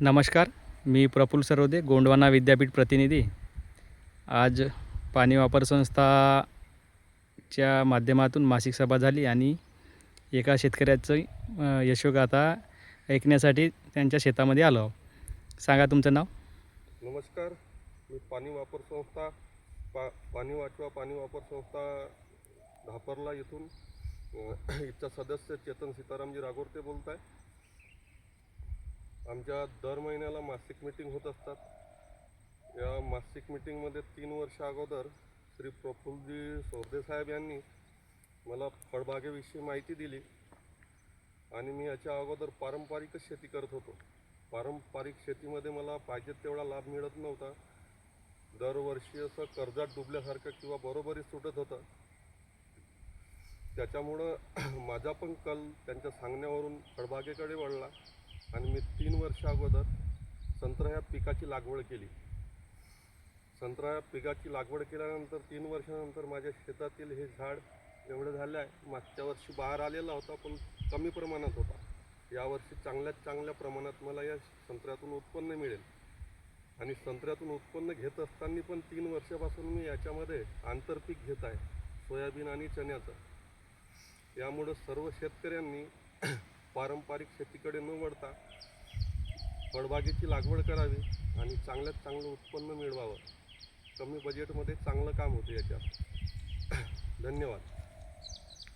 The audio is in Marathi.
नमस्कार मी प्रफुल्ल सरोदे गोंडवाना विद्यापीठ प्रतिनिधी. आज पाणी वापर संस्थाच्या माध्यमातून मासिक सभा झाली आणि एका शेतकऱ्याचं यशोगाथा ऐकण्यासाठी त्यांच्या शेतामध्ये आलो सांगा तुमचं नाव. नमस्कार मी पाणी वापर संस्था पा पाणी वाचवा पाणी वापर संस्था धापरला इथून इथचा सदस्य चेतन सीतारामजी रागोरते बोलत आहे आमच्या दर महिन्याला मासिक मीटिंग होत असतात. या मासिक मीटिंगमध्ये तीन वर्ष अगोदर श्री प्रफुल्लजी सोरदेसाहेब यांनी मला फळबागेविषयी माहिती दिली आणि मी याच्या अगोदर पारंपरिकच शेती करत होतो. पारंपरिक शेतीमध्ये मला पाहिजे तेवढा लाभ मिळत नव्हता. दरवर्षी असं कर्जात डुबल्यासारखं किंवा बरोबरी सुटत होतं. त्याच्यामुळं माझा पण कल त्यांच्या सांगण्यावरून फळबागेकडे वळला. आणि मी तीन वर्ष अगोदर संत्रा ह्या पिकाची लागवड केली. संत्रा या पिकाची लागवड केल्यानंतर तीन वर्षानंतर माझ्या शेतातील हे झाड एवढं झालं आहे मागच्या वर्षी बाहेर आलेला होता पण कमी प्रमाणात होता. यावर्षी चांगल्यात चांगल्या प्रमाणात मला या संत्र्यातून उत्पन्न मिळेल. आणि संत्र्यातून उत्पन्न घेत असताना पण तीन वर्षापासून मी याच्यामध्ये आंतरपीक घेत आहे सोयाबीन आणि चण्याचं. यामुळं सर्व शेतकऱ्यांनी पारंपरिक शेतीकडे न वळता फळबागेची लागवड करावी आणि चांगल्यात चांगलं उत्पन्न मिळवावं. कमी बजेटमध्ये चांगलं काम होतं याच्यात. धन्यवाद.